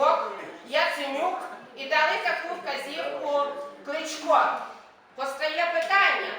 Єрмак, Яценюк і дали таку вказівку кличко. Постає питання,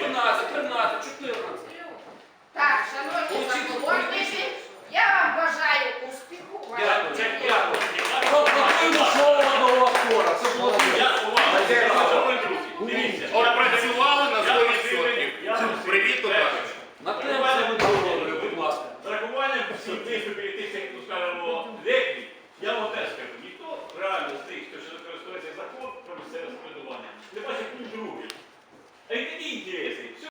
12, 13, 14. Так, шановні, запорожники.